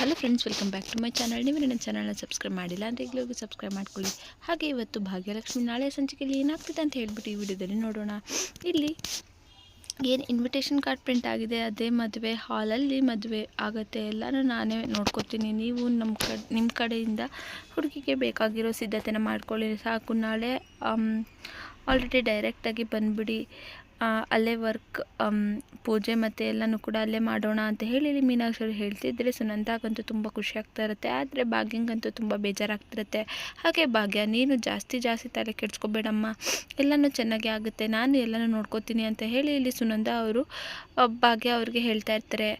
Hello friends welcome back to my channel ನೀವು ನನ್ನ ಚಾನಲ್ನ ಸಬ್ಸ್ಕ್ರೈಬ್ ಮಾಡಿಲ್ಲ ಅಂದರೆ ಈಗಲೂ ಸಬ್ಸ್ಕ್ರೈಬ್ ಮಾಡ್ಕೊಳ್ಳಿ. ಹಾಗೆ ಇವತ್ತು ಭಾಗ್ಯಲಕ್ಷ್ಮಿ ನಾಳೆ ಸಂಚಿಕೆಯಲ್ಲಿ ಏನಾಗ್ತಿದೆ ಅಂತ ಹೇಳ್ಬಿಟ್ಟು ಈ ವಿಡಿಯೋದಲ್ಲಿ ನೋಡೋಣ. ಇಲ್ಲಿ ಏನು ಇನ್ವಿಟೇಷನ್ ಕಾರ್ಡ್ ಪ್ರಿಂಟ್ ಆಗಿದೆ, ಅದೇ ಮದುವೆ ಹಾಲಲ್ಲಿ ಮದುವೆ ಆಗುತ್ತೆ, ಎಲ್ಲನೂ ನಾನೇ ನೋಡ್ಕೊತೀನಿ. ನೀವು ನಮ್ಮ ಕಡೆ ನಿಮ್ಮ ಕಡೆಯಿಂದ ಹುಡುಗಿಗೆ ಬೇಕಾಗಿರೋ ಸಿದ್ಧತೆನ ಮಾಡ್ಕೊಳ್ಳಿ. ಸಾಕು, ನಾಳೆ ಆಲ್ರೆಡಿ ಡೈರೆಕ್ಟಾಗಿ ಬಂದುಬಿಡಿ. ಅಲ್ಲೇ ವರ್ಕ್ ಪೂಜೆ ಮತ್ತು ಎಲ್ಲನೂ ಕೂಡ ಅಲ್ಲೇ ಮಾಡೋಣ ಅಂತ ಹೇಳಿ ಇಲ್ಲಿ ಮೀನಾಕ್ಷಿ ಅವ್ರು ಹೇಳ್ತಿದ್ರೆ. ಸುನಂದಾಗಂತೂ ತುಂಬ ಖುಷಿ ಆಗ್ತಾ ಇರುತ್ತೆ. ಆದರೆ ಭಾಗ್ಯಂಗಂತೂ ತುಂಬ ಬೇಜಾರಾಗ್ತಿರುತ್ತೆ. ಹಾಗೆ ಭಾಗ್ಯ, ನೀನು ಜಾಸ್ತಿ ಜಾಸ್ತಿ ತಲೆ ಕೆಡ್ಸ್ಕೊಬೇಡಮ್ಮ. ಎಲ್ಲನೂ ಚೆನ್ನಾಗಿ ಆಗುತ್ತೆ. ನಾನು ಎಲ್ಲನೂ ನೋಡ್ಕೋತೀನಿ ಅಂತ ಹೇಳಿ ಇಲ್ಲಿ ಸುನಂದ ಅವರು ಭಾಗ್ಯ ಅವ್ರಿಗೆ ಹೇಳ್ತಾ ಇರ್ತಾರೆ.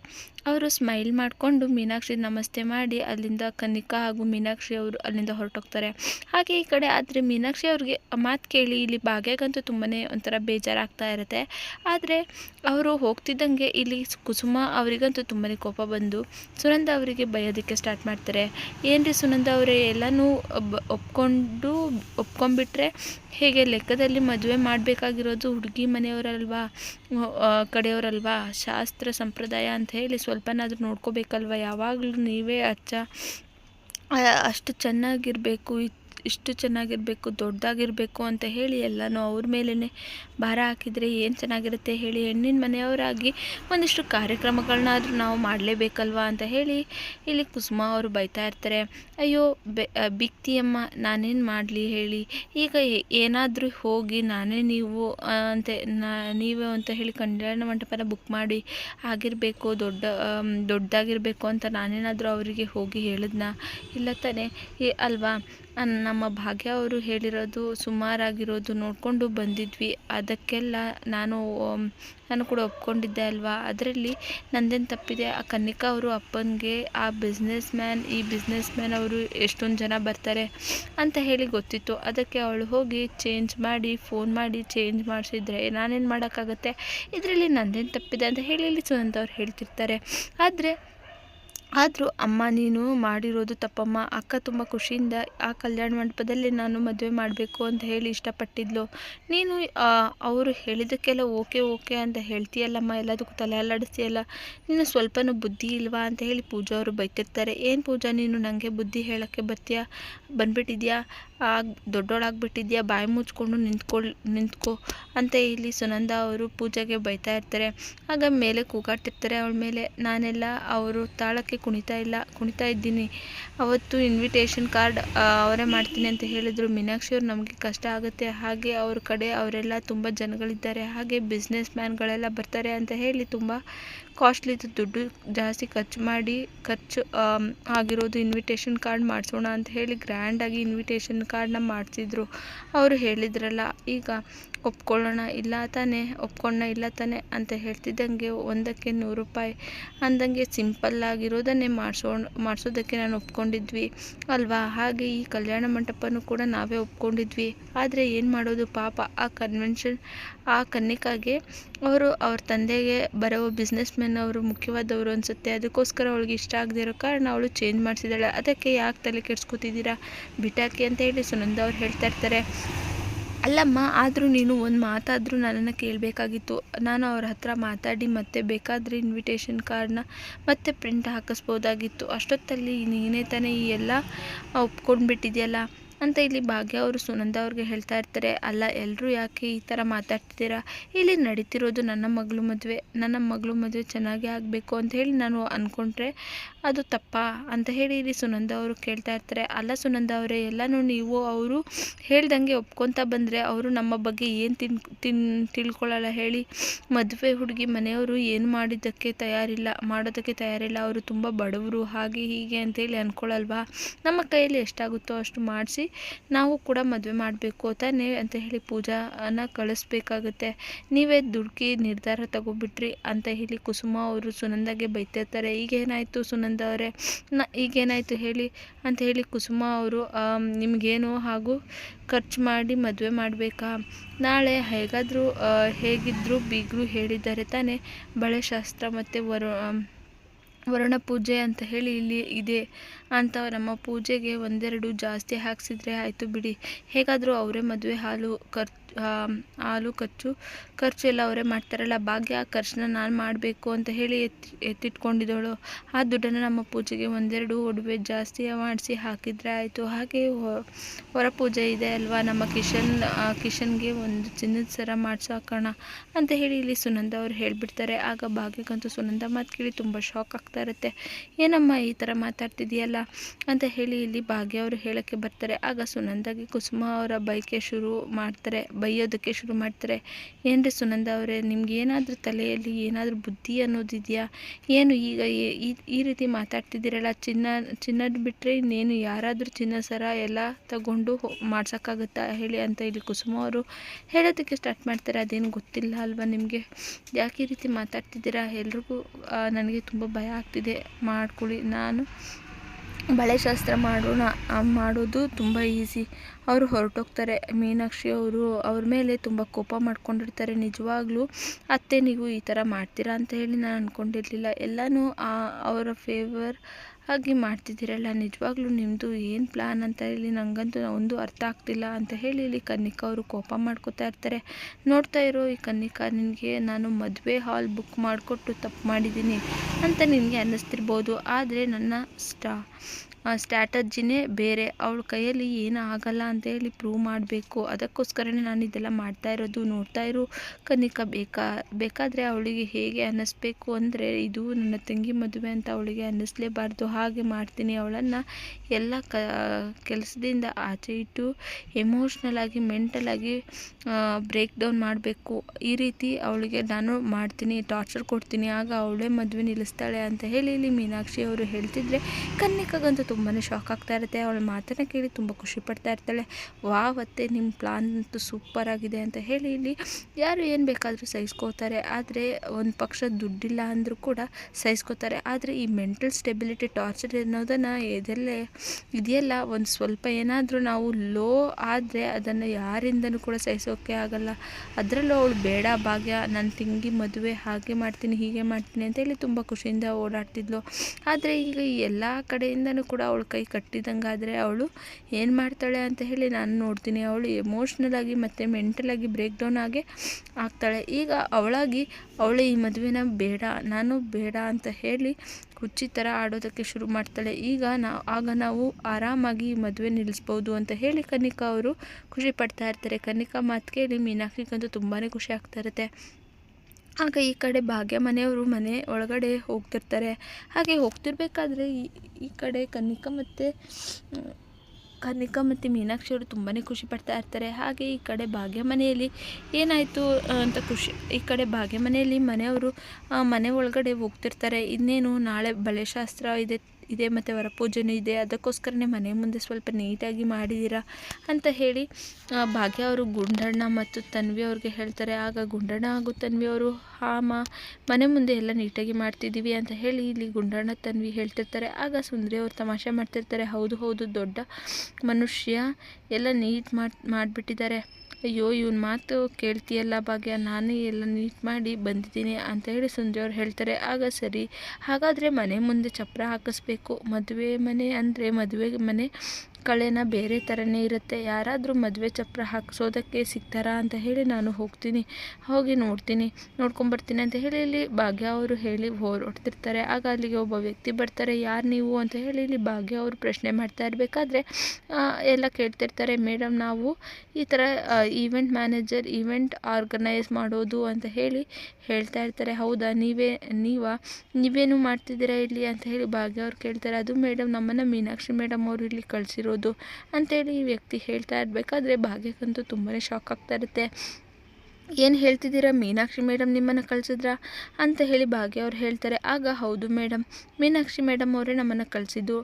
ಅವರು ಸ್ಮೈಲ್ ಮಾಡಿಕೊಂಡು ಮೀನಾಕ್ಷಿ ನಮಸ್ತೆ ಮಾಡಿ ಅಲ್ಲಿಂದ ಕನಿಕಾ ಹಾಗೂ ಮೀನಾಕ್ಷಿ ಅವರು ಅಲ್ಲಿಂದ ಹೊರಟೋಗ್ತಾರೆ. ಹಾಗೆ ಈ ಕಡೆ ಆದರೆ ಮೀನಾಕ್ಷಿ ಅವ್ರಿಗೆ ಮಾತು ಕೇಳಿ ಇಲ್ಲಿ ಭಾಗ್ಯಗಂತೂ ತುಂಬಾ ಒಂಥರ ಬೇಜಾರಾಗ್ತಾ ಇರುತ್ತೆ. ಆದರೆ ಅವರು ಹೋಗ್ತಿದ್ದಂಗೆ ಇಲ್ಲಿ ಕುಸುಮ ಅವರಿಗಂತೂ ತುಂಬಾ ಕೋಪ ಬಂದು ಸುನಂದ ಅವರಿಗೆ ಬಯೋದಕ್ಕೆ ಸ್ಟಾರ್ಟ್ ಮಾಡ್ತಾರೆ. ಏನ್ರಿ ಸುನಂದ ಅವರೇ, ಎಲ್ಲನೂ ಒಪ್ಕೊಂಡು, ಒಪ್ಕೊಂಡ್ಬಿಟ್ರೆ ಹೇಗೆ ಲೆಕ್ಕದಲ್ಲಿ ಮದುವೆ ಮಾಡಬೇಕಾಗಿರೋದು ಹುಡುಗಿ ಮನೆಯವರಲ್ವಾ? ಕಡೆಯವರಲ್ವಾ? ಶಾಸ್ತ್ರ ಸಂಪ್ರದಾಯ ಅಂತ ಹೇಳಿ ಸ್ವಲ್ಪನಾದರೂ ನೋಡ್ಕೋಬೇಕಲ್ವ? ಯಾವಾಗಲೂ ನೀವೇ ಅಚ್ಚ. ಅಷ್ಟು ಚೆನ್ನಾಗಿರಬೇಕು ಇಷ್ಟು ಚೆನ್ನಾಗಿರಬೇಕು, ದೊಡ್ಡದಾಗಿರಬೇಕು ಅಂತ ಹೇಳಿ ಎಲ್ಲನೂ ಅವ್ರ ಮೇಲೇ ಭಾರ ಹಾಕಿದರೆ ಏನು ಚೆನ್ನಾಗಿರುತ್ತೆ ಹೇಳಿ ಹೆಣ್ಣಿನ ಮನೆಯವರಾಗಿ ಒಂದಿಷ್ಟು ಕಾರ್ಯಕ್ರಮಗಳನ್ನಾದರೂ ನಾವು ಮಾಡಲೇಬೇಕಲ್ವಾ ಅಂತ ಹೇಳಿ ಇಲ್ಲಿ ಕುಸುಮ ಅವರು ಬೈತಾ ಇರ್ತಾರೆ. ಅಯ್ಯೋ, ಬೆ ಬಿಕ್ತಿಯಮ್ಮ ನಾನೇನು ಮಾಡಲಿ ಹೇಳಿ. ಈಗ ಏನಾದರೂ ಹೋಗಿ ನಾನೇ ನೀವು ಅಂತ, ನಾ, ನೀವೇ ಅಂತ ಹೇಳಿ ಕಲ್ಯಾಣ ಮಂಟಪನ ಬುಕ್ ಮಾಡಿ ಆಗಿರಬೇಕು, ದೊಡ್ಡ ದೊಡ್ಡದಾಗಿರಬೇಕು ಅಂತ ನಾನೇನಾದರೂ ಅವರಿಗೆ ಹೋಗಿ ಹೇಳಿದ್ನ? ಇಲ್ಲ ತಾನೇ. ಅಲ್ವಾ? ನಮ್ಮ ಭಾಗ್ಯ ಅವರು ಹೇಳಿರೋದು ಸುಮಾರಾಗಿರೋದು ನೋಡಿಕೊಂಡು ಬಂದಿದ್ವಿ. ಅದಕ್ಕೆಲ್ಲ ನಾನು ನಾನು ಕೂಡ ಒಪ್ಕೊಂಡಿದ್ದೆ ಅಲ್ವಾ? ಅದರಲ್ಲಿ ನಂದೇನು ತಪ್ಪಿದೆ? ಆ ಕನ್ನಿಕಾ ಅವರು ಅಪ್ಪನಿಗೆ, ಆ ಬಿಸ್ನೆಸ್ ಮ್ಯಾನ್ ಈ ಬಿಸ್ನೆಸ್ ಮ್ಯಾನ್ ಅವರು ಎಷ್ಟೊಂದು ಜನ ಬರ್ತಾರೆ ಅಂತ ಹೇಳಿ ಗೊತ್ತಿತ್ತು. ಅದಕ್ಕೆ ಅವಳು ಹೋಗಿ ಚೇಂಜ್ ಮಾಡಿ ಫೋನ್ ಮಾಡಿ ಚೇಂಜ್ ಮಾಡಿಸಿದ್ರೆ ನಾನೇನು ಮಾಡೋಕ್ಕಾಗತ್ತೆ? ಇದರಲ್ಲಿ ನಂದೇನು ತಪ್ಪಿದೆ ಅಂತ ಹೇಳಿ ಸುನಂದ ಅವ್ರು ಹೇಳ್ತಿರ್ತಾರೆ. ಆದರೆ ಆದರೂ ಅಮ್ಮ ನೀನು ಮಾಡಿರೋದು ತಪ್ಪಮ್ಮ. ಅಕ್ಕ ತುಂಬ ಖುಷಿಯಿಂದ ಆ ಕಲ್ಯಾಣ ಮಂಟಪದಲ್ಲಿ ನಾನು ಮದುವೆ ಮಾಡಬೇಕು ಅಂತ ಹೇಳಿ ಇಷ್ಟಪಟ್ಟಿದ್ಲು. ನೀನು ಅವರು ಹೇಳಿದ್ದಕ್ಕೆಲ್ಲ ಓಕೆ ಓಕೆ ಅಂತ ಹೇಳ್ತೀಯಲ್ಲಮ್ಮ. ಎಲ್ಲದಕ್ಕೂ ತಲೆ ಅಲ್ಲಾಡಿಸ್ತೀಯಲ್ಲ. ನೀನು ಸ್ವಲ್ಪನೂ ಬುದ್ಧಿ ಇಲ್ವಾ ಅಂತ ಹೇಳಿ ಪೂಜಾ ಅವರು ಬೈತಿರ್ತಾರೆ. ಏನು ಪೂಜಾ, ನೀನು ನನಗೆ ಬುದ್ಧಿ ಹೇಳೋಕ್ಕೆ ಬರ್ತೀಯಾ? ಬಂದ್ಬಿಟ್ಟಿದ್ಯಾ? ಆಗ, ದೊಡ್ಡೋಳಾಗ್ಬಿಟ್ಟಿದ್ಯಾ? ಬಾಯಿ ಮುಚ್ಕೊಂಡು ನಿಂತ್ಕೊಳ್, ನಿಂತ್ಕೋ ಅಂತ ಇಲ್ಲಿ ಸುನಂದ ಅವರು ಪೂಜೆಗೆ ಬೈತಾ ಇರ್ತಾರೆ. ಆಗ ಮೇಲೆ ಕೂಗಾಡ್ತಿರ್ತಾರೆ. ಅವಳ ಮೇಲೆ, ನಾನೆಲ್ಲ ಅವರು ತಾಳಕ್ಕೆ ಕುಣಿತಾ ಇಲ್ಲ, ಕುಣಿತಾ ಇದ್ದೀನಿ. ಅವತ್ತು ಇನ್ವಿಟೇಷನ್ ಕಾರ್ಡ್ ಅವರೇ ಮಾಡ್ತೀನಿ ಅಂತ ಹೇಳಿದರು. ಮೀನಾಕ್ಷಿ ಅವ್ರು ನಮಗೆ ಕಷ್ಟ ಆಗುತ್ತೆ. ಹಾಗೆ ಅವ್ರ ಕಡೆ ಅವರೆಲ್ಲ ತುಂಬ ಜನಗಳಿದ್ದಾರೆ. ಹಾಗೆ ಬಿಸ್ನೆಸ್ ಮ್ಯಾನ್ಗಳೆಲ್ಲ ಬರ್ತಾರೆ ಅಂತ ಹೇಳಿ ತುಂಬ ಕಾಸ್ಟ್ಲಿದು ದುಡ್ಡು ಜಾಸ್ತಿ ಖರ್ಚು ಮಾಡಿ, ಖರ್ಚು ಆಗಿರೋದು ಇನ್ವಿಟೇಷನ್ ಕಾರ್ಡ್ ಮಾಡಿಸೋಣ ಅಂತ ಹೇಳಿ ಗ್ರ್ಯಾಂಡಾಗಿ ಇನ್ವಿಟೇಷನ್ ಕಾರ್ಡ್ನ ಮಾಡಿಸಿದ್ರು. ಅವರು ಹೇಳಿದ್ರಲ್ಲ, ಈಗ ಒಪ್ಕೊಳ್ಳೋಣ ಇಲ್ಲ ತಾನೇ, ಒಪ್ಕೊಳ್ಳೋಣ ಇಲ್ಲ ತಾನೇ ಅಂತ ಹೇಳ್ತಿದ್ದಂಗೆ ಒಂದಕ್ಕೆ ನೂರು ರೂಪಾಯಿ ಅಂದಂಗೆ ಸಿಂಪಲ್ಲಾಗಿರೋದನ್ನೇ ಮಾಡಿಸೋಣ, ಮಾಡಿಸೋದಕ್ಕೆ ನಾನು ಒಪ್ಕೊಂಡಿದ್ವಿ. ಅಲ್ವಾ? ಹಾಗೆ ಈ ಕಲ್ಯಾಣ ಮಂಟಪನೂ ಕೂಡ ನಾವೇ ಒಪ್ಕೊಂಡಿದ್ವಿ. ಆದರೆ ಏನು ಮಾಡೋದು ಪಾಪ, ಆ ಕನ್ವೆನ್ಷನ್ ಆ ಕನ್ನಿಕಾಗೆ ಅವರು ಅವ್ರ ತಂದೆಗೆ ಬರೋ ಬಿಸ್ನೆಸ್ ಅವರು ಮುಖ್ಯವಾದವರು ಅನಿಸುತ್ತೆ. ಅದಕ್ಕೋಸ್ಕರ ಅವಳಿಗೆ ಇಷ್ಟ ಆಗದೆ ಇರೋ ಕಾರಣ ಅವಳು ಚೇಂಜ್ ಮಾಡಿಸಿದಾಳೆ ಅದಕ್ಕೆ ಯಾಕೆ ತಲೆ ಕೆಡ್ಸ್ಕೊತಿದ್ದೀರಾ? ಬಿಟ್ಟಾಕಿ ಅಂತ ಹೇಳಿ ಸುನಂದ ಅವ್ರು ಹೇಳ್ತಾ ಇರ್ತಾರೆ. ಅಲ್ಲಮ್ಮ, ಆದರೂ ನೀನು ಒಂದು ಮಾತಾದರೂ ನನ್ನನ್ನು ಕೇಳಬೇಕಾಗಿತ್ತು. ನಾನು ಅವ್ರ ಹತ್ರ ಮಾತಾಡಿ ಮತ್ತೆ ಬೇಕಾದರೆ ಇನ್ವಿಟೇಷನ್ ಕಾರ್ಡ್ನ ಮತ್ತೆ ಪ್ರಿಂಟ್ ಹಾಕಿಸ್ಬೋದಾಗಿತ್ತು. ಅಷ್ಟೊತ್ತಲ್ಲಿ ನೀನೇ ತಾನೇ ಈ ಎಲ್ಲ ಒಪ್ಕೊಂಡ್ಬಿಟ್ಟಿದೆಯಲ್ಲ? ಅಂತ ಇಲ್ಲಿ ಭಾಗ್ಯ ಅವರು ಸುನಂದ ಅವ್ರಿಗೆ ಹೇಳ್ತಾ ಇರ್ತಾರೆ, ಅಲ್ಲ ಎಲ್ಲರೂ ಯಾಕೆ ಈ ಥರ ಮಾತಾಡ್ತಿದ್ದೀರಾ? ಇಲ್ಲಿ ನಡೀತಿರೋದು ನನ್ನ ಮಗಳು ಮದುವೆ. ನನ್ನ ಮಗಳು ಮದುವೆ ಚೆನ್ನಾಗಿ ಆಗಬೇಕು ಅಂತ ಹೇಳಿ ನಾನು ಅಂದ್ಕೊಂಡ್ರೆ ಅದು ತಪ್ಪಾ? ಅಂತ ಹೇಳಿ ಇಲ್ಲಿ ಸುನಂದ ಅವರು ಕೇಳ್ತಾ ಇರ್ತಾರೆ. ಅಲ್ಲ ಸುನಂದ ಅವರೇ, ಎಲ್ಲನೂ ನೀವು ಅವರು ಹೇಳ್ದಂಗೆ ಒಪ್ಕೊತಾ ಬಂದರೆ ಅವರು ನಮ್ಮ ಬಗ್ಗೆ ಏನು ತಿನ್ ತಿನ್ ತಿಳ್ಕೊಳ್ಳಲ್ಲ ಹೇಳಿ. ಮದುವೆ ಹುಡುಗಿ ಮನೆಯವರು ಏನು ಮಾಡಿದ್ದಕ್ಕೆ ತಯಾರಿಲ್ಲ, ಮಾಡೋದಕ್ಕೆ ತಯಾರಿಲ್ಲ. ಅವರು ತುಂಬ ಬಡವರು, ಹಾಗೆ ಹೀಗೆ ಅಂತೇಳಿ ಅಂದ್ಕೊಳ್ಳಲ್ವಾ ನಮ್ಮ ಕೈಯಲ್ಲಿ ಎಷ್ಟಾಗುತ್ತೋ ಅಷ್ಟು ಮಾಡಿಸಿ ನಾವು ಕೂಡ ಮದುವೆ ಮಾಡಬೇಕು ತಾನೇ ಅಂತ ಹೇಳಿ ಪೂಜಾನ ಕಳಿಸ್ಬೇಕಾಗುತ್ತೆ. ನೀವೇ ದುಡುಕಿ ನಿರ್ಧಾರ ತಗೋಬಿಟ್ರಿ ಅಂತ ಹೇಳಿ ಕುಸುಮ ಅವರು ಸುನಂದಾಗೆ ಬೈತಿರ್ತಾರೆ ಈಗೇನಾಯಿತು ಸುನಂದ? ಅವರೇ ನ, ಈಗೇನಾಯಿತು ಹೇಳಿ? ಅಂತ ಹೇಳಿ ಕುಸುಮ ಅವರು ನಿಮಗೇನು ಹಾಗೂ ಖರ್ಚು ಮಾಡಿ ಮದುವೆ ಮಾಡಬೇಕಾ? ನಾಳೆ ಹೇಗಾದರೂ ಹೇಗಿದ್ದರೂ ಬೀಗರು ಹೇಳಿದ್ದಾರೆ ತಾನೇ. ಬಳೆ ಶಾಸ್ತ್ರ ಮತ್ತು ವರ ವರುಣ ಪೂಜೆ ಅಂತ ಹೇಳಿ ಇಲ್ಲಿ ಇದೆ. ಅಂತ ನಮ್ಮ ಪೂಜೆಗೆ ಒಂದೆರಡು ಜಾಸ್ತಿ ಹಾಕ್ಸಿದ್ರೆ ಆಯಿತು ಬಿಡಿ. ಹೇಗಾದರೂ ಅವರೇ ಮದುವೆ ಹಾಲು ಖರ್ಚು ಹಾಲು ಖರ್ಚು ಖರ್ಚು ಎಲ್ಲ ಅವರೇ ಮಾಡ್ತಾರಲ್ಲ, ಭಾಗ್ಯ ಖರ್ಚನ್ನ ನಾನು ಮಾಡಬೇಕು ಅಂತ ಹೇಳಿ ಎತ್ತಿ ಆ ದುಡ್ಡನ್ನು ನಮ್ಮ ಪೂಜೆಗೆ ಒಂದೆರಡು ಒಡವೆ ಜಾಸ್ತಿ ಮಾಡಿಸಿ ಹಾಕಿದರೆ ಆಯಿತು. ಹಾಗೆ ಹೊರ ಪೂಜೆ ಇದೆ ಅಲ್ವಾ? ನಮ್ಮ ಕಿಶನ್ ಕಿಶನ್ಗೆ ಒಂದು ಚಿನ್ನದ ಸರ ಮಾಡಿಸೋಕೋಣ ಅಂತ ಹೇಳಿ ಇಲ್ಲಿ ಸುನಂದ ಅವ್ರು ಹೇಳಿಬಿಡ್ತಾರೆ. ಆಗ ಭಾಗ್ಯಕ್ಕಂತೂ ಸುನಂದ ಮಾತು ಕೇಳಿ ತುಂಬ ಶಾಕ್ ಆಗ್ತಾ ಇರುತ್ತೆ. ಏನಮ್ಮ ಈ ಥರ ಮಾತಾಡ್ತಿದೆಯಲ್ಲ ಅಂತ ಹೇಳಿ ಇಲ್ಲಿ ಭಾಗ್ಯ ಅವರು ಹೇಳೋಕ್ಕೆ ಬರ್ತಾರೆ. ಆಗ ಸುನಂದಾಗೆ ಕುಸುಮ ಅವರ ಬೈಕೆ ಶುರು ಮಾಡ್ತಾರೆ, ಬೈಯೋದಕ್ಕೆ ಶುರು ಮಾಡ್ತಾರೆ. ಏನ್ರಿ ಸುನಂದ ಅವರೇ, ನಿಮ್ಗೆ ಏನಾದರೂ ತಲೆಯಲ್ಲಿ ಏನಾದರೂ ಬುದ್ಧಿ ಅನ್ನೋದಿದೆಯಾ? ಏನು ಈಗ ಈ ರೀತಿ ಮಾತಾಡ್ತಿದ್ದೀರಲ್ಲ, ಚಿನ್ನ, ಚಿನ್ನದ ಬಿಟ್ಟರೆ ಇನ್ನೇನು ಯಾರಾದರೂ ಚಿನ್ನ ಸರ ಎಲ್ಲ ತಗೊಂಡು ಮಾಡ್ಸೋಕ್ಕಾಗುತ್ತಾ ಹೇಳಿ ಅಂತ ಇಲ್ಲಿ ಕುಸುಮ ಅವರು ಹೇಳೋದಕ್ಕೆ ಸ್ಟಾರ್ಟ್ ಮಾಡ್ತಾರೆ. ಅದೇನು ಗೊತ್ತಿಲ್ಲ ಅಲ್ವಾ ನಿಮಗೆ? ಯಾಕೆ ಈ ರೀತಿ ಮಾತಾಡ್ತಿದ್ದೀರಾ? ಎಲ್ರಿಗೂ ನನಗೆ ತುಂಬ ಭಯ ಆಗ್ತಿದೆ. ಮಾಡ್ಕೊಳ್ಳಿ. ನಾನು ಬಳೆ ಶಾಸ್ತ್ರ ಮಾಡೋಣ ಮಾಡೋದು ತುಂಬ ಈಸಿ ಅವರು ಹೊರಟೋಗ್ತಾರೆ. ಮೀನಾಕ್ಷಿ ಅವರು ಅವ್ರ ಮೇಲೆ ತುಂಬ ಕೋಪ ಮಾಡ್ಕೊಂಡಿರ್ತಾರೆ. ನಿಜವಾಗ್ಲೂ ಅತ್ತೆ, ನೀವು ಈ ಥರ ಮಾಡ್ತೀರಾ ಅಂತ ಹೇಳಿ ನಾನು ಅಂದ್ಕೊಂಡಿರಲಿಲ್ಲ ಎಲ್ಲನೂ ಅವರ ಫೇವರ್ ಆಗಿ ಮಾಡ್ತಿದ್ದೀರಲ್ಲ, ನಿಜವಾಗ್ಲೂ ನಿಮ್ಮದು ಏನು ಪ್ಲ್ಯಾನ್ ಅಂತ ಹೇಳಿ ನನಗಂತೂ ಒಂದು ಅರ್ಥ ಆಗ್ತಿಲ್ಲ ಅಂತ ಹೇಳಿ ಇಲ್ಲಿ ಕನ್ನಿಕಾ ಅವರು ಕೋಪ ಮಾಡ್ಕೋತಾ ಇರ್ತಾರೆ. ನೋಡ್ತಾ ಇರೋ ಈ ಕನ್ನಿಕಾ, ನಿನಗೆ ನಾನು ಮದುವೆ ಹಾಲ್ ಬುಕ್ ಮಾಡಿಕೊಟ್ಟು ತಪ್ಪು ಮಾಡಿದ್ದೀನಿ ಅಂತ ನಿನಗೆ ಅನ್ನಿಸ್ತಿರ್ಬೋದು. ಆದರೆ ನನ್ನ ಸ್ಟಾ ಸ್ಟ್ರಾಟಜಿನೇ ಬೇರೆ. ಅವಳ ಕೈಯಲ್ಲಿ ಏನೂ ಆಗಲ್ಲ ಅಂತ ಹೇಳಿ ಪ್ರೂವ್ ಮಾಡಬೇಕು. ಅದಕ್ಕೋಸ್ಕರನೇ ನಾನು ಇದೆಲ್ಲ ಮಾಡ್ತಾ ಇರೋದು, ನೋಡ್ತಾ ಇರೋ ಕನಿಕಾ. ಬೇಕಾ, ಬೇಕಾದರೆ ಅವಳಿಗೆ ಹೇಗೆ ಅನ್ನಿಸ್ಬೇಕು ಅಂದರೆ ಇದು ನನ್ನ ತಂಗಿ ಮದುವೆ ಅಂತ ಅವಳಿಗೆ ಅನ್ನಿಸ್ಲೇಬಾರ್ದು. ಹಾಗೆ ಮಾಡ್ತೀನಿ. ಅವಳನ್ನು ಎಲ್ಲ ಕ, ಕೆಲಸದಿಂದ ಆಚೆ ಇಟ್ಟು ಎಮೋಷ್ನಲ್ ಆಗಿ ಮೆಂಟಲ್ ಆಗಿ ಬ್ರೇಕ್ ಡೌನ್ ಮಾಡಬೇಕು. ಈ ರೀತಿ ಅವಳಿಗೆ ನಾನು ಮಾಡ್ತೀನಿ ಟಾರ್ಚರ್ ಕೊಡ್ತೀನಿ. ಆಗ ಅವಳೇ ಮದುವೆ ನಿಲ್ಲಿಸ್ತಾಳೆ ಅಂತ ಹೇಳಿ ಇಲ್ಲಿ ಮೀನಾಕ್ಷಿ ಅವರು ಹೇಳ್ತಿದ್ರೆ ಕನ್ನಿಕಾಗಂತೂ ತುಂಬಾ ಶಾಕ್ ಆಗ್ತಾ ಇರುತ್ತೆ. ಅವಳ ಮಾತನ್ನು ಕೇಳಿ ತುಂಬ ಖುಷಿ ಪಡ್ತಾ ಇರ್ತಾಳೆ. ವಾವ್ ಅತ್ತೆ ನಿಮ್ಮ ಪ್ಲಾನ್ ಅಂತೂ ಸೂಪರ್ ಆಗಿದೆ ಅಂತ ಹೇಳಿ ಇಲ್ಲಿ ಯಾರು ಏನು ಬೇಕಾದರೂ ಸಹಿಸ್ಕೋತಾರೆ ಆದರೆ ಒಂದು ಪಕ್ಷ ದುಡ್ಡಿಲ್ಲ ಅಂದರೂ ಕೂಡ ಸಹಿಸ್ಕೋತಾರೆ ಆದರೆ ಈ ಮೆಂಟಲ್ ಸ್ಟೆಬಿಲಿಟಿ ಟಾರ್ಚರ್ ಅನ್ನೋದನ್ನು ಇದೆಲ್ಲೇ ಇದೆಯಲ್ಲ, ಒಂದು ಸ್ವಲ್ಪ ಏನಾದರೂ ನಾವು ಲೋ ಆದರೆ ಅದನ್ನು ಯಾರಿಂದನೂ ಕೂಡ ಸಹಿಸೋಕ್ಕೆ ಆಗಲ್ಲ. ಅದರಲ್ಲೂ ಅವಳು ಬೇಡ ಭಾಗ್ಯ ನನ್ನ ತಿಂಗಿ ಮದುವೆ ಹಾಗೆ ಮಾಡ್ತೀನಿ, ಹೀಗೆ ಮಾಡ್ತೀನಿ ಅಂತ ಹೇಳಿ ತುಂಬ ಖುಷಿಯಿಂದ ಓಡಾಡ್ತಿದ್ಲು. ಆದರೆ ಈಗ ಎಲ್ಲ ಕಡೆಯಿಂದನೂ ಕೂಡ ಅವಳು ಕೈ ಕಟ್ಟಿದಂಗಾದರೆ ಅವಳು ಏನು ಮಾಡ್ತಾಳೆ ಅಂತ ಹೇಳಿ ನಾನು ನೋಡ್ತೀನಿ. ಅವಳು ಎಮೋಷ್ನಲ್ ಆಗಿ ಮತ್ತು ಮೆಂಟಲಾಗಿ ಬ್ರೇಕ್ ಡೌನ್ ಆಗಿ ಆಗ್ತಾಳೆ. ಈಗ ಅವಳಾಗಿ ಅವಳು ಈ ಮದುವೆನ ಬೇಡ, ನಾನು ಬೇಡ ಅಂತ ಹೇಳಿ ಹುಚ್ಚಿ ಥರ ಆಡೋದಕ್ಕೆ ಶುರು ಮಾಡ್ತಾಳೆ. ಈಗ ನಾವು ಆಗ ನಾವು ಆರಾಮಾಗಿ ಈ ಮದುವೆ ನಿಲ್ಲಿಸ್ಬೋದು ಅಂತ ಹೇಳಿ ಕನಿಕಾ ಅವರು ಖುಷಿ ಪಡ್ತಾ ಇರ್ತಾರೆ. ಕನಿಕಾ ಮಾತು ಕೇಳಿ ಮೀನಾಕ್ಷಿಗಂತೂ ತುಂಬಾ ಖುಷಿ ಆಗ್ತಾ ಇರುತ್ತೆ. ಆಗ ಈ ಕಡೆ ಭಾಗ್ಯ ಮನೆಯವರು ಮನೆ ಒಳಗಡೆ ಹೋಗ್ತಿರ್ತಾರೆ. ಹಾಗೆ ಹೋಗ್ತಿರ್ಬೇಕಾದ್ರೆ ಈ ಕಡೆ ಕನ್ನಿಕಾ ಮತ್ತು ಕನ್ನಿಕಾ ಮತ್ತು ಮೀನಾಕ್ಷಿ ಅವರು ತುಂಬಾ ಖುಷಿ ಪಡ್ತಾ ಇರ್ತಾರೆ. ಹಾಗೆ ಈ ಕಡೆ ಭಾಗ್ಯ ಮನೆಯಲ್ಲಿ ಏನಾಯಿತು ಅಂತ ಖುಷಿ, ಈ ಕಡೆ ಭಾಗ್ಯ ಮನೆಯಲ್ಲಿ ಮನೆಯವರು ಮನೆ ಒಳಗಡೆ ಹೋಗ್ತಿರ್ತಾರೆ. ಇನ್ನೇನು ನಾಳೆ ಬಳೆಶಾಸ್ತ್ರ ಇದೆ ಇದೆ ಮತ್ತು ವರಪೂಜೆನೂ ಇದೆ. ಅದಕ್ಕೋಸ್ಕರನೇ ಮನೆ ಮುಂದೆ ಸ್ವಲ್ಪ ನೀಟಾಗಿ ಮಾಡಿದ್ದೀರಾ ಅಂತ ಹೇಳಿ ಭಾಗ್ಯ ಅವರು ಗುಂಡಣ್ಣ ಮತ್ತು ತನ್ವಿ ಅವ್ರಿಗೆ ಹೇಳ್ತಾರೆ, ಆಗ ಗುಂಡಣ್ಣ ಹಾಗೂ ತನ್ವಿ ಅವರು ಹಾಮ ಮನೆ ಮುಂದೆ ಎಲ್ಲ ನೀಟಾಗಿ ಮಾಡ್ತಿದ್ದೀವಿ ಅಂತ ಹೇಳಿ ಇಲ್ಲಿ ಗುಂಡಣ್ಣ, ತನ್ವಿ ಹೇಳ್ತಿರ್ತಾರೆ. ಆಗ ಸುಂದರಿ ಅವರು ತಮಾಷೆ ಮಾಡ್ತಿರ್ತಾರೆ. ಹೌದು ಹೌದು, ದೊಡ್ಡ ಮನುಷ್ಯ ಎಲ್ಲ ನೀಟ್ ಮಾಡಿ, ಮಾಡಿಬಿಟ್ಟಿದ್ದಾರೆ. ಅಯ್ಯೋ, ಇವನ ಮಾತು ಕೇಳ್ತೀಯಲ್ಲ ಭಾಗ್ಯ, ನಾನೇ ಎಲ್ಲ ನೀಟ್ ಮಾಡಿ ಬಂದಿದ್ದೀನಿ ಅಂತ ಹೇಳಿ ಸಂಜೆಯವ್ರು ಹೇಳ್ತಾರೆ. ಆಗ ಸರಿ, ಹಾಗಾದರೆ ಮನೆ ಮುಂದೆ ಚಪ್ಪರ ಹಾಕಿಸ್ಬೇಕು. ಮದುವೆ ಮನೆ ಅಂದರೆ ಮದುವೆ ಮನೆ ಕಳೆನ ಬೇರೆ ಥರನೇ ಇರುತ್ತೆ. ಯಾರಾದರೂ ಮದುವೆ ಚಪ್ರ ಹಾಕಿಸೋದಕ್ಕೆ ಸಿಗ್ತಾರಾ ಅಂತ ಹೇಳಿ ನಾನು ಹೋಗ್ತೀನಿ. ಹೋಗಿ ನೋಡ್ತೀನಿ. ನೋಡ್ಕೊಂಬರ್ತೀನಿ ಅಂತ ಹೇಳಿ ಇಲ್ಲಿ ಭಾಗ್ಯ ಅವರು ಹೇಳಿ ಹೊರಡ್ತಿರ್ತಾರೆ ಆಗ ಅಲ್ಲಿಗೆ ಒಬ್ಬ ವ್ಯಕ್ತಿ ಬರ್ತಾರೆ. ಯಾರು ನೀವು ಅಂತ ಹೇಳಿ ಇಲ್ಲಿ ಭಾಗ್ಯ ಅವರು ಪ್ರಶ್ನೆ ಮಾಡ್ತಾ ಇರಬೇಕಾದ್ರೆ ಎಲ್ಲ ಕೇಳ್ತಿರ್ತಾರೆ ಮೇಡಮ್ ನಾವು ಈ ಥರ ಈವೆಂಟ್ ಮ್ಯಾನೇಜರ್, ಈವೆಂಟ್ ಆರ್ಗನೈಸ್ ಮಾಡೋದು ಅಂತ ಹೇಳಿ ಹೇಳ್ತಾ ಇರ್ತಾರೆ. ಹೌದಾ, ನೀವೇ, ನೀವಾ? ನೀವೇನು ಮಾಡ್ತಿದ್ದೀರಾ ಇಲ್ಲಿ? ಅಂತ ಹೇಳಿ ಭಾಗ್ಯ ಅವ್ರು ಕೇಳ್ತಾರೆ. ಅದು ಮೇಡಮ್ ನಮ್ಮನ್ನು ಮೀನಾಕ್ಷಿ ಮೇಡಮ್ ಅವರು ಇಲ್ಲಿ ಕಳಿಸಿರೋದು ಅಂತೇಳಿ ಈ ವ್ಯಕ್ತಿ ಹೇಳ್ತಾ ಇರಬೇಕಾದ್ರೆ ಭಾಗ್ಯಕ್ಕಂತೂ ತುಂಬಾ ಶಾಕ್ ಆಗ್ತಾ ಇರುತ್ತೆ. ಏನು ಹೇಳ್ತಿದ್ದೀರಾ? ಮೀನಾಕ್ಷಿ ಮೇಡಮ್ ನಿಮ್ಮನ್ನು ಕಳಿಸಿದ್ರಾ? ಅಂತ ಹೇಳಿ ಭಾಗ್ಯ ಅವ್ರು ಹೇಳ್ತಾರೆ, ಆಗ ಹೌದು ಮೇಡಮ್, ಮೀನಾಕ್ಷಿ ಮೇಡಮ್ ಅವರೇ ನಮ್ಮನ್ನು ಕಳಿಸಿದ್ದು.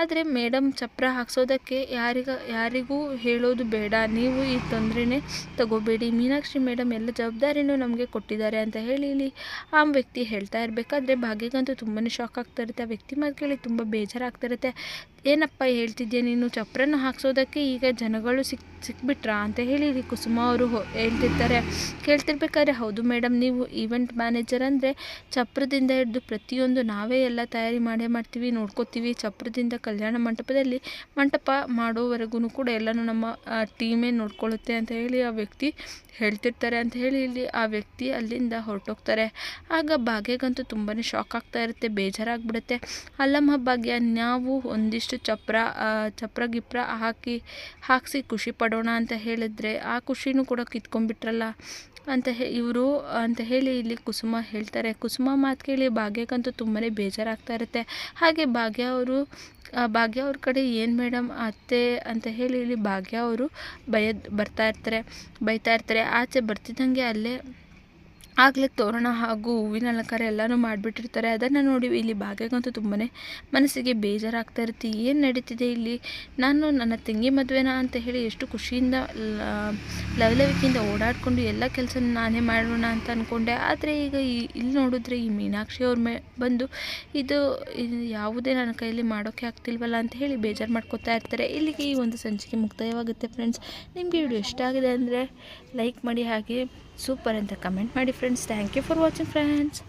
ಆದರೆ ಮೇಡಮ್ ಚಪ್ರ ಹಾಕ್ಸೋದಕ್ಕೆ ಯಾರಿಗ, ಯಾರಿಗೂ ಹೇಳೋದು ಬೇಡ, ನೀವು ಈ ತೊಂದರೆನೇ ತಗೋಬೇಡಿ. ಮೀನಾಕ್ಷಿ ಮೇಡಮ್ ಎಲ್ಲ ಜವಾಬ್ದಾರಿನೂ ನಮಗೆ ಕೊಟ್ಟಿದ್ದಾರೆ ಅಂತ ಹೇಳಿ ಇಲ್ಲಿ ಆ ವ್ಯಕ್ತಿ ಹೇಳ್ತಾ ಇರಬೇಕಾದ್ರೆ ಭಾಗ್ಯಗಂತೂ ತುಂಬಾ ಶಾಕ್ ಆಗ್ತಾ ಇರುತ್ತೆ. ಆ ವ್ಯಕ್ತಿ ಮಾತು ಕೇಳಿ ತುಂಬ ಬೇಜಾರಾಗ್ತಾ ಇರುತ್ತೆ. ಏನಪ್ಪ ಹೇಳ್ತಿದ್ಯಾ ನೀನು? ಚಪ್ಪರನ್ನು ಹಾಕ್ಸೋದಕ್ಕೆ ಈಗ ಜನಗಳು ಸಿಕ್, ಸಿಕ್ಬಿಟ್ರಾ ಅಂತ ಹೇಳಿ ಕುಸುಮ ಅವರು ಹೇಳ್ತಿರ್ತಾರೆ. ಕೇಳ್ತಿರ್ಬೇಕಾದ್ರೆ ಹೌದು ಮೇಡಮ್ ನೀವು ಈವೆಂಟ್ ಮ್ಯಾನೇಜರ್ ಅಂದರೆ ಚಪ್ರದಿಂದ ಹಿಡಿದು ಪ್ರತಿಯೊಂದು ನಾವೇ ಎಲ್ಲ ತಯಾರಿ ಮಾಡೇ ಮಾಡ್ತೀವಿ, ನೋಡ್ಕೋತೀವಿ. ಚಪ್ರದಿಂದ ಕಲ್ಯಾಣ ಮಂಟಪದಲ್ಲಿ ಮಂಟಪ ಮಾಡೋವರೆಗೂ ಕೂಡ ಎಲ್ಲನೂ ನಮ್ಮ ಟೀಮೇ ನೋಡ್ಕೊಳ್ಳುತ್ತೆ ಅಂತ ಹೇಳಿ ಆ ವ್ಯಕ್ತಿ ಹೇಳ್ತಿರ್ತಾರೆ ಅಂತ ಹೇಳಿ ಇಲ್ಲಿ ಆ ವ್ಯಕ್ತಿ ಅಲ್ಲಿಂದ ಹೊರಟೋಗ್ತಾರೆ. ಆಗ ಭಾಗ್ಯಗಂತೂ ತುಂಬಾ ಶಾಕ್ ಆಗ್ತಾ ಇರುತ್ತೆ, ಬೇಜಾರಾಗ್ಬಿಡುತ್ತೆ. ಅಲ್ಲಮ್ಮ ಭಾಗ್ಯ, ನಾವು ಒಂದಿಷ್ಟು ಚಪ್ರ ಆ, ಚಪ್ರ ಗಿಪ್ರ ಹಾಕಿ ಹಾಕಿಸಿ ಖುಷಿ ಪಡೋಣ ಅಂತ ಹೇಳಿದ್ರೆ ಆ ಖುಷಿನೂ ಕೂಡ ಕಿತ್ಕೊಂಡ್ಬಿಟ್ರಲ್ಲ ಅಂತ ಹೇ ಇವರು ಅಂತ ಹೇಳಿ ಇಲ್ಲಿ ಕುಸುಮ ಹೇಳ್ತಾರೆ. ಕುಸುಮ ಮಾತು ಕೇಳಿ ಭಾಗ್ಯಕ್ಕಂತೂ ತುಂಬಾ ಬೇಜಾರಾಗ್ತಾ ಇರುತ್ತೆ. ಹಾಗೆ ಭಾಗ್ಯ ಅವರು ಭಾಗ್ಯ ಅವ್ರ ಕಡೆ ಏನು ಮೇಡಮ್ ಅತ್ತೆ ಅಂತ ಹೇಳಿ ಇಲ್ಲಿ ಭಾಗ್ಯ ಅವರು ಬಯ ಬರ್ತಾ ಇರ್ತಾರೆ ಬೈತಾ ಇರ್ತಾರೆ. ಆಚೆ ಬರ್ತಿದ್ದಂಗೆ ಅಲ್ಲೇ ಆಗಲೇ ತೋರಣ ಹಾಗೂ ಹೂವಿನ ಅಲಂಕಾರ ಎಲ್ಲನೂ ಮಾಡಿಬಿಟ್ಟಿರ್ತಾರೆ. ಅದನ್ನು ನೋಡಿ ಇಲ್ಲಿ ಭಾಗ್ಯಗಂತೂ ತುಂಬಾ ಮನಸ್ಸಿಗೆ ಬೇಜಾರಾಗ್ತಾ ಇರುತ್ತೆ. ಏನು ನಡೀತಿದೆ ಇಲ್ಲಿ? ನಾನು ನನ್ನ ತಂಗಿ ಮದುವೆನ ಅಂತ ಹೇಳಿ ಎಷ್ಟು ಖುಷಿಯಿಂದ ಲವಲವಿಕೆಯಿಂದ ಓಡಾಡಿಕೊಂಡು ಎಲ್ಲ ಕೆಲಸ ನಾನೇ ಮಾಡೋಣ ಅಂತ ಅಂದ್ಕೊಂಡೆ ಆದರೆ ಈಗ ಇಲ್ಲಿ ನೋಡಿದ್ರೆ ಈ ಮೀನಾಕ್ಷಿ ಅವ್ರ ಮೇ, ಬಂದು ಇದು ಇದು ಯಾವುದೇ ನನ್ನ ಕೈಯಲ್ಲಿ ಮಾಡೋಕ್ಕೆ ಆಗ್ತಿಲ್ವಲ್ಲ ಅಂತ ಹೇಳಿ ಬೇಜಾರು ಮಾಡ್ಕೋತಾ ಇರ್ತಾರೆ. ಇಲ್ಲಿಗೆ ಈ ಒಂದು ಸಂಚಿಕೆ ಮುಕ್ತಾಯವಾಗುತ್ತೆ ಫ್ರೆಂಡ್ಸ್. ನಿಮಗೆ ವಿಡಿಯೋ ಇಷ್ಟ ಆಗಿದೆ ಅಂದರೆ ಲೈಕ್ ಮಾಡಿ ಹಾಗೆ ಸೂಪರ್ ಅಂತ ಕಮೆಂಟ್ ಮಾಡಿ friends. Thank you for watching friends.